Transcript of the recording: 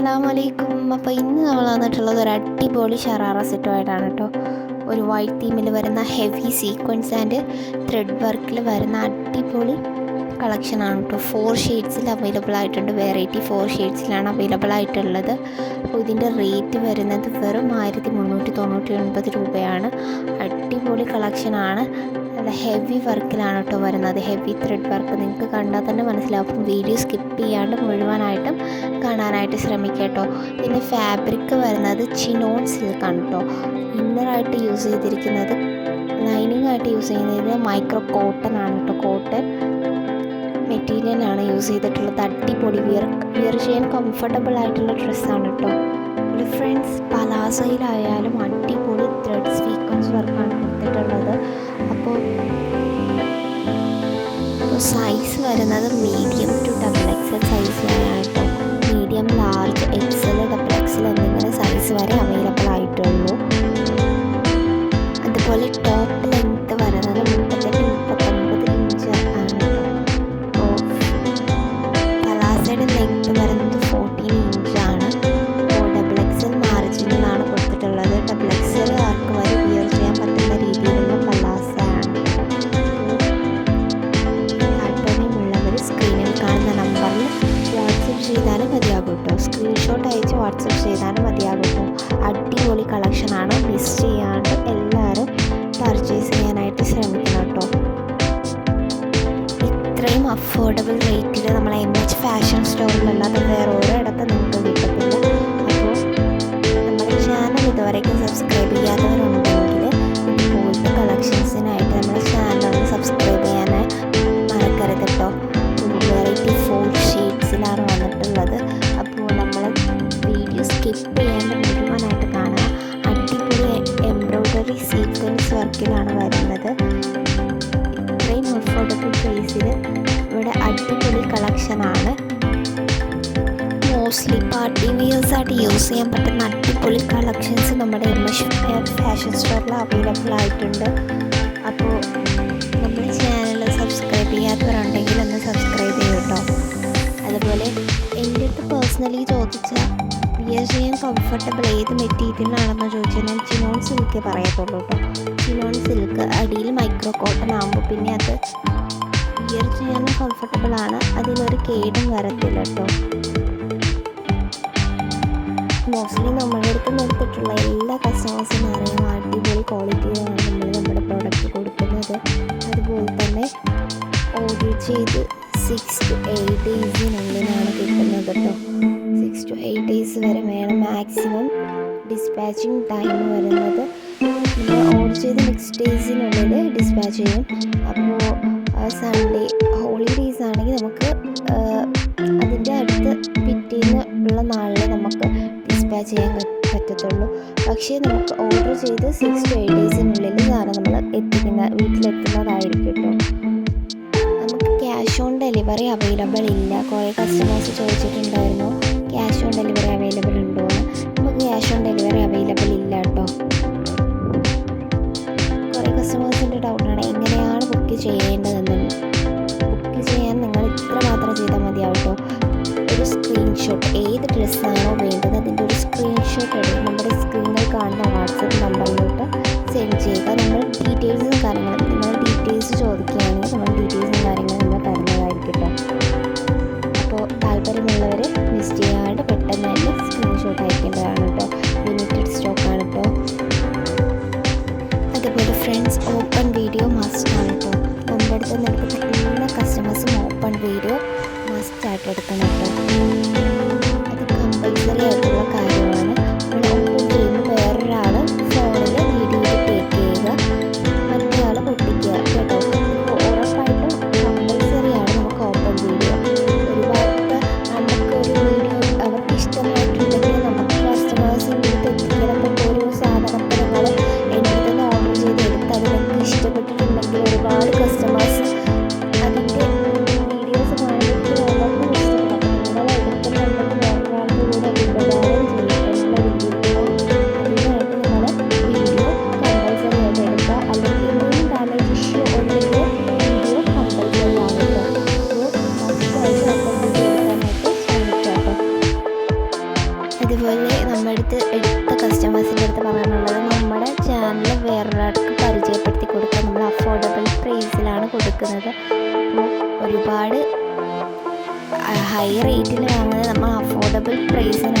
അസ്സാം വലൈക്കും അപ്പോൾ ഇന്ന് നമ്മൾ വന്നിട്ടുള്ളത് ഒരു അടിപൊളി ഷറാറ സെറ്റുമായിട്ടാണ് കേട്ടോ. ഒരു വൈറ്റ് തീമിൽ വരുന്ന ഹെവി സീക്വൻസ് ആൻഡ് ത്രെഡ് വർക്കിൽ വരുന്ന അടിപൊളി കളക്ഷനാണ് കേട്ടോ. ഫോർ ഷെയ്ഡ്സിൽ അവൈലബിൾ ആയിട്ടുണ്ട്. വെറൈറ്റി ഫോർ ഷെയ്ഡ്സിലാണ് അവൈലബിൾ ആയിട്ടുള്ളത്. അപ്പോൾ ഇതിന്റെ റേറ്റ് വരുന്നത് വെറും ആയിരത്തി മുന്നൂറ്റി തൊണ്ണൂറ്റി ഒൻപത് രൂപയാണ്. അടിപൊളി കളക്ഷനാണ് നല്ല ഹെവി വർക്കിലാണ് കേട്ടോ വരുന്നത്. ഹെവി ത്രെഡ് വർക്ക് നിങ്ങൾക്ക് കണ്ടാൽ തന്നെ മനസ്സിലാവും. വീഡിയോ സ്കിപ്പ് ചെയ്യാണ്ട് മുഴുവനായിട്ടും കാണാനായിട്ട് ശ്രമിക്കുക കേട്ടോ. പിന്നെ ഫാബ്രിക് വരുന്നത് ചിനോൺ സിൽക്കാണ് കേട്ടോ. ഇന്നറായിട്ട് യൂസ് ചെയ്തിരിക്കുന്നത് ലൈനിങ് ആയിട്ട് യൂസ് ചെയ്യുന്നത് മൈക്രോ കോട്ടൺ ആണ് കേട്ടോ. കോട്ടൺ മെറ്റീരിയലാണ് യൂസ് ചെയ്തിട്ടുള്ളത്. അടിപൊളി വിയർ വിയർ ചെയ്യാൻ കംഫർട്ടബിൾ ആയിട്ടുള്ള ഡ്രസ്സാണ് കേട്ടോ. ഫ്രണ്ട്സ് പലാസയിലായാലും അടിപൊളി ത്രെഡ് സീക്വൻസ് വർക്കാണ് കൊടുത്തിട്ടുള്ളത്. അപ്പോൾ സൈസ് വരുന്നത് മീഡിയം ടു ഡബിൾ എക്സൽ സൈസിലാണ് കേട്ടോ. വാട്സപ്പ് ചെയ്താലും മതിയാകും അടിപൊളി കളക്ഷനാണ് മിസ് ചെയ്യാണ്ട് എല്ലാവരും പർച്ചേസ് ചെയ്യാനായിട്ട് ശ്രമിക്കണം കേട്ടോ. ഇത്രയും അഫോർഡബിൾ റേറ്റിൽ നമ്മളെ എം എച്ച് ഫാഷൻ സ്റ്റോറിലല്ലാതെ വേറെ ഒരിടത്ത് നിങ്ങൾക്ക് കിട്ടത്തില്ല. അപ്പോൾ നമ്മുടെ ചാനൽ ഇതുവരെയ്ക്കും സബ്സ്ക്രൈബ് ചെയ്യാത്തവരുണ്ടെങ്കിൽ സ്കിപ്പ് ചെയ്യാണ്ട് മുഴുവനായിട്ട് കാണുക അടിപൊളി എംബ്രോയ്ഡറി സീക്വൻസ് വർക്കിലാണ് വരുന്നത്. ഇത്രയും അഫോർഡബിൾ പ്രൈസിൽ ഇവിടെ അടിപൊളി കളക്ഷനാണ് മോസ്റ്റ്ലി പാർട്ടി വിയേഴ്സ് ആയിട്ട് യൂസ് ചെയ്യാൻ പറ്റുന്ന അടിപൊളി കളക്ഷൻസ് നമ്മുടെ എം എസ് ഫാഷൻ സ്റ്റോറിൽ അവൈലബിൾ ആയിട്ടുണ്ട്. അപ്പോൾ നമ്മുടെ ചാനൽ സബ്സ്ക്രൈബ് ചെയ്യാത്തവരുണ്ടെങ്കിൽ ഒന്ന് സബ്സ്ക്രൈബ് ചെയ്യൂട്ടോ അതുപോലെ എന്റെ അടുത്ത് പേഴ്സണലി ചോദിച്ച വിയർ ചെയ്യാൻ കംഫർട്ടബിൾ ഏത് മെറ്റീരിയലാണെന്ന് ചോദിച്ചാൽ ഞാൻ ചിനോൺ സിൽക്ക് പറയത്തുള്ളൂ കേട്ടോ. ചിനോൺ സിൽക്ക് അടിയിൽ മൈക്രോ കോട്ടൺ ആകുമ്പോൾ പിന്നെ അത് വിയർ ചെയ്യാനും കംഫർട്ടബിൾ ആണ്. അതിലൊരു കേടും വരത്തില്ല കേട്ടോ. മോസ്റ്റ്ലി നമ്മുടെ അടുത്ത് നിർത്തിയിട്ടുള്ള എല്ലാ കസ്റ്റമേഴ്സിനും അറിയാം അടിപൊളി ക്വാളിറ്റിയിലാണ് നമ്മൾ നമ്മുടെ പ്രോഡക്റ്റ് കൊടുക്കുന്നത്. അതുപോലെ തന്നെ ഓർഡർ ചെയ്ത് സിക്സ് ടു എയ്റ്റ് ഡേയ്സിനുള്ളിലാണ് കിട്ടുന്നത് കേട്ടോ. മാക്സിമം ഡിസ്പാച്ചിങ് ടൈം വരുന്നത് നമ്മൾ ഓർഡർ ചെയ്ത് നെക്സ്റ്റ് ഡേയ്സിനുള്ളിൽ ഡിസ്പാച്ച് ചെയ്യും. അപ്പോൾ സൺഡേ ഹോളിഡേയ്സ് ആണെങ്കിൽ നമുക്ക് അതിന്റെ അടുത്ത് പിറ്റേന്ന് ഉള്ള നാളിൽ നമുക്ക് ഡിസ്പാച്ച് ചെയ്യാൻ പറ്റത്തുള്ളൂ. പക്ഷേ നമുക്ക് ഓർഡർ ചെയ്ത് സിക്സ് ടു എയ്റ്റ് ഡേയ്സിനുള്ളിൽ സാധനം നമ്മൾ എത്തിക്കുന്ന വീട്ടിലെത്തുന്നതായിരിക്കും കേട്ടോ. നമുക്ക് ക്യാഷ് ഓൺ ഡെലിവറി അവൈലബിൾ ഇല്ല. കുറേ കസ്റ്റമേഴ്സ് ചോദിച്ചിട്ടുണ്ടായിരുന്നു ക്യാഷ് ഓൺ ഡെലിവറി അവൈലബിൾ ഉണ്ടോ എന്ന് ക്യാഷ് ഓൺ ഡെലിവറി അവൈലബിൾ ഇല്ല കേട്ടോ. കുറേ കസ്റ്റമേഴ്സിന്റെ ഡൗട്ടാണ് എങ്ങനെയാണ് ബുക്ക് ചെയ്യേണ്ടതെന്ന്. ബുക്ക് ചെയ്യാൻ നിങ്ങൾ ഇത്ര മാത്രം ചെയ്താൽ മതിയാവും കേട്ടോ. ഒരു സ്ക്രീൻഷോട്ട് ഏത് ഡ്രസ്സാണോ വേണ്ടത് അതിന്റെ ഒരു സ്ക്രീൻഷോട്ട് എടുത്ത് നമ്മുടെ സ്ക്രീനിൽ കാണുന്ന വാട്സപ്പ് നമ്പറിലോട്ട് സെൻഡ് ചെയ്യുക നമ്മൾ ഡീറ്റെയിൽസും കാര്യങ്ങളും അതുപോലെ ഫ്രണ്ട്സ് ഓപ്പൺ വീഡിയോ മസ്റ്റ് ആണ് കേട്ടോ നമ്മുടെ അടുത്ത് നിൽക്കുന്ന എല്ലാ കസ്റ്റമേഴ്സും ഓപ്പൺ വീഡിയോ മസ്റ്റ് ആയിട്ട് എടുക്കണം കേട്ടോ അത് കമ്പൽസറി ആയിട്ടുള്ള കാര്യമാണ് ഹൈ റേറ്റിൽ വാങ്ങുന്നത് നമ്മൾ അഫോർഡബിൾ പ്രൈസിനാണ്